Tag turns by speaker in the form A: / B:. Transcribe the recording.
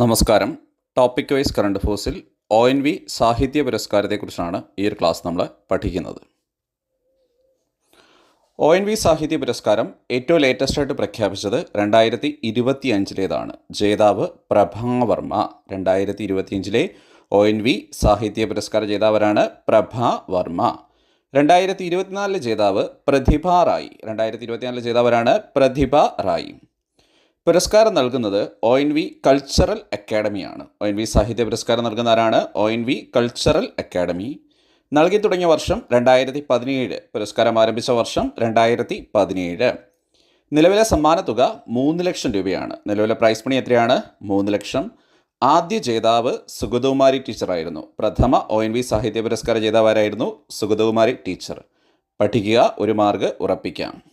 A: നമസ്കാരം. Topic wise current ഫോഴ്സിൽ O N V സാഹിത്യ പുരസ്കാരത്തെക്കുറിച്ചാണ് ഈ ഒരു ക്ലാസ് നമ്മൾ പഠിക്കുന്നത്. ഒ എൻ വി സാഹിത്യ പുരസ്കാരം ഏറ്റവും ലേറ്റസ്റ്റ് ആയിട്ട് പ്രഖ്യാപിച്ചത് രണ്ടായിരത്തി ഇരുപത്തി അഞ്ചിലേതാണ് ജേതാവ് പ്രഭാവർമ്മ രണ്ടായിരത്തി ഇരുപത്തിയഞ്ചിലെ ഒ എൻ വി സാഹിത്യ പുരസ്കാര ജേതാവരാണ് പ്രഭാവർമ്മ രണ്ടായിരത്തി ഇരുപത്തിനാലിലെ ജേതാവ് പ്രതിഭ റായി. രണ്ടായിരത്തി ഇരുപത്തിനാലിലെ ജേതാവരാണ് പ്രതിഭ റായി. പുരസ്കാരം നൽകുന്നത് ഒ എൻ വി കൾച്ചറൽ അക്കാഡമിയാണ് ഒ എൻ വി സാഹിത്യ പുരസ്കാരം നൽകുന്ന ആരാണ്? O N V cultural academy നൽകി തുടങ്ങിയ വർഷം രണ്ടായിരത്തി പതിനേഴ് പുരസ്കാരം ആരംഭിച്ച വർഷം രണ്ടായിരത്തി പതിനേഴ് നിലവിലെ തുക മൂന്ന് ലക്ഷം രൂപയാണ്. നിലവിലെ പ്രൈസ് മണി എത്രയാണ്? മൂന്ന് ലക്ഷം. ആദ്യ ജേതാവ് സുഗതകുമാരി ടീച്ചറായിരുന്നു പ്രഥമ ഒ എൻ വി സാഹിത്യ പുരസ്കാര ജേതാവാരായിരുന്നു സുഗതകുമാരി ടീച്ചർ പഠിക്കുക ഒരു മാർഗ് ഉറപ്പിക്കാം.